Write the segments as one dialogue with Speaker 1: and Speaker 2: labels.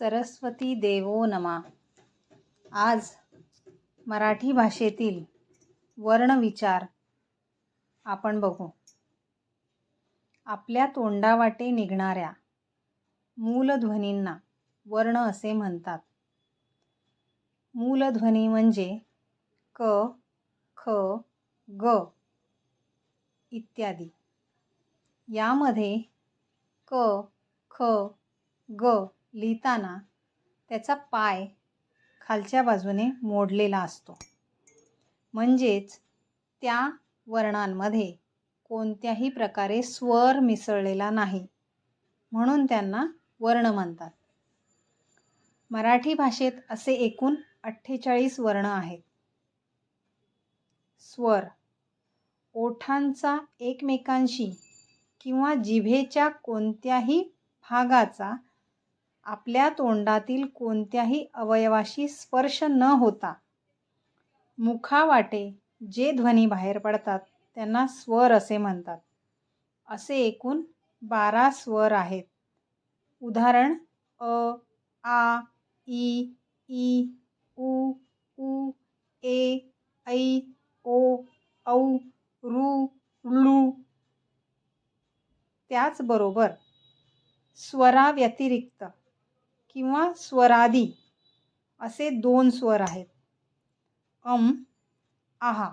Speaker 1: सरस्वती देवो नमा. आज मराठी भाषेतील वर्णविचार आपण बघू. आपल्या तोंडावाटे निघणाऱ्या मूलध्वनींना वर्ण असे म्हणतात. मूलध्वनी म्हणजे क ख ग इत्यादी. यामध्ये क ख ग लिहिताना त्याचा पाय खालच्या बाजूने मोडलेला असतो. म्हणजेच त्या वर्णांमध्ये कोणत्याही प्रकारे स्वर मिसळलेला नाही. म्हणून त्यांना वर्ण म्हणतात. मराठी भाषेत असे एकूण अठ्ठेचाळीस वर्ण आहेत. स्वर ओठांचा एकमेकांशी किंवा जिभेच्या कोणत्याही भागाचा आपल्या तोंडातील कोणत्याही अवयवाशी स्पर्श न होता मुखावाटे जे ध्वनी बाहेर पडतात त्यांना स्वर असे म्हणतात. असे एकूण बारा स्वर आहेत. उदाहरण अ आ ई ई उ उ ए ऐ ओ औ रू ऋ त्याचबरोबर स्वराव्यतिरिक्त किंवा स्वरादी असे दोन स्वर आहेत. अम आहा.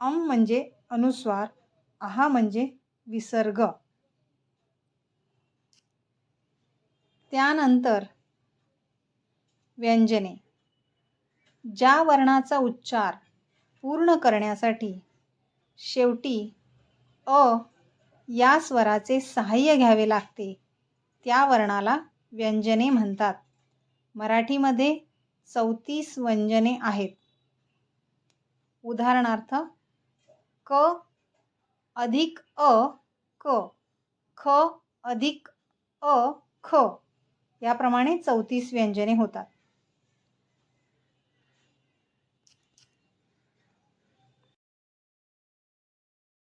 Speaker 1: अम म्हणजे अनुस्वार आहा म्हणजे विसर्ग. त्यानंतर व्यंजने. ज्या वर्णाचा उच्चार पूर्ण करण्यासाठी शेवटी अ या स्वराचे सहाय्य घ्यावे लागते त्या वर्णाला व्यंजने म्हणतात. मराठीमध्ये चौतीस व्यंजने आहेत. उदाहरणार्थ क अधिक अ क ख अधिक अ ख याप्रमाणे चौतीस व्यंजने होतात.